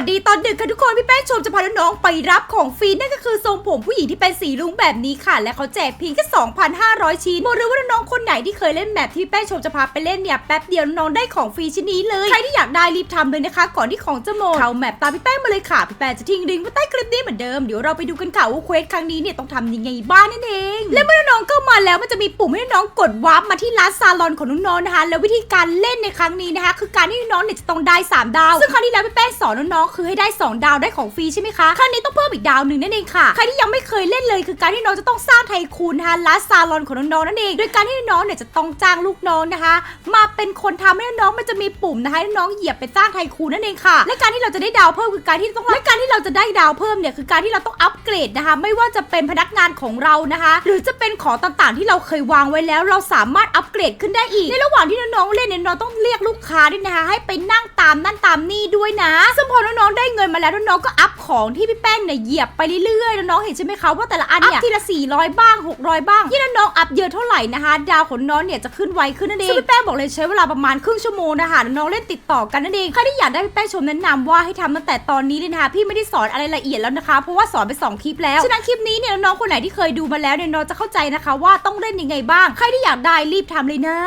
วัสดีตอนดึกค่ะทุกคนพี่แป้งชมจะพาน้องๆไปรับของฟรีนั่นก็คือทรงผมผู้หญิงที่เป็นสีลุงแบบนี้ค่ะ และเขาแจกเพียงแค่ 2,500 ชิ้นบอกเลยว่าน้องๆคนไหนที่เคยเล่นแบบที่แป้งชมจะพาไปเล่นเนี่ยแป๊บเดียวน้องได้ของฟรีชิ้นนี้เลยใครที่อยากได้รีบทำเลยนะคะ ก่อนที่ของจะหมดเข้าแมปตามพี่แป้งมาเลยค่ะพี่แป้งจะทิ้งลิงก์ไว้ใต้คลิปนี้เหมือนเดิมเดี๋ยวเราไปดูกันค่ะว่าเควสครั้งนี้เนี่ยต้องทำยังไงบ้างนั่นเองและเมื่อ แล้วมันจะมีปุ่มให้น้องกดวาร์ปมาที่ร้านซาลอนของน้องๆนะคะ แล้ววิธีการเล่นในครั้งนี้นะคะ คือการที่น้องเนี่ยจะต้องได้ 3 ดาว ซึ่งครั้งที่แล้วพี่แป้งสอนน้องๆคือให้ได้ 2 ดาวได้ของฟรีใช่ไหมคะครั้งนี้ต้องเพิ่มอีกดาวหนึ่งนั่นเองค่ะใครที่ยังไม่เคยเล่นเลย คือการที่น้องจะต้องสร้างไทคูนนะคะร้านซาลอนของน้องๆนั่นเองโดยการที่น้องเนี่ยจะต้องจ้างลูกน้องนะคะ มาเป็นคนทำให้น้องมันจะมีปุ่มนะคะให้น้องเหยียบไปสร้างไทคูนนั่นเองค่ะ และการที่เราจะได้ดาวเพิ่มคือการที่ต้องและการที่เราจะได้ดาวเพิ่มเนี่ยคือการที่เราต้องอัปเกรดนะคะ ไม่ว่าจะเป็นพนักงานของเรานะคะ หรือจะเป็นของต่างๆที่เราเคยวางไว้แล้ว เราสามารถอัปเกรดขึ้นได้อีก ในระหว่างที่น้องๆเล่นเนี่ยน้องต้องเรียกลูกค้าด้วยนะคะ ให้ไปนั่งตามนั่นตามนี่ด้วยนะ ซึ่งพอน้องๆได้เงินมาแล้วน้องๆก็อัพของที่พี่แป้งเนี่ยเหยียบไปเรื่อยๆน้องๆเห็นใช่ไหมคะว่าแต่ละอันเนี่ยทีละ 400 บ้าง 600 บ้างยิ่งน้องๆอัพเยอะเท่าไหร่นะคะ ดาวของน้องเนี่ยจะขึ้นไวขึ้นนั่นเองซึ่งพี่แป้งบอกเลยใช้เวลาประมาณครึ่งชั่วโมงนะคะน้องๆเล่นติดต่อกันนั่นเองใครที่อยากได้พี่แป้งชมแนะนำว่าให้ทำตั้งแต่ตอนนี้เลยนะคะพี่ไม่ได้สอนอะไรละเอียดแล้วนะคะ เพราะว่าสอนไปสองคลิปแล้วฉะนั้นคลิปนี้เนี่ยน้องๆคนไหนที่เคยดูมาแล้วเนี่ยน้องจะเข้าใจนะคะว่าต้องเล่นยังไงบ้าง ใครที่อยากได้รีบทำเลยนะ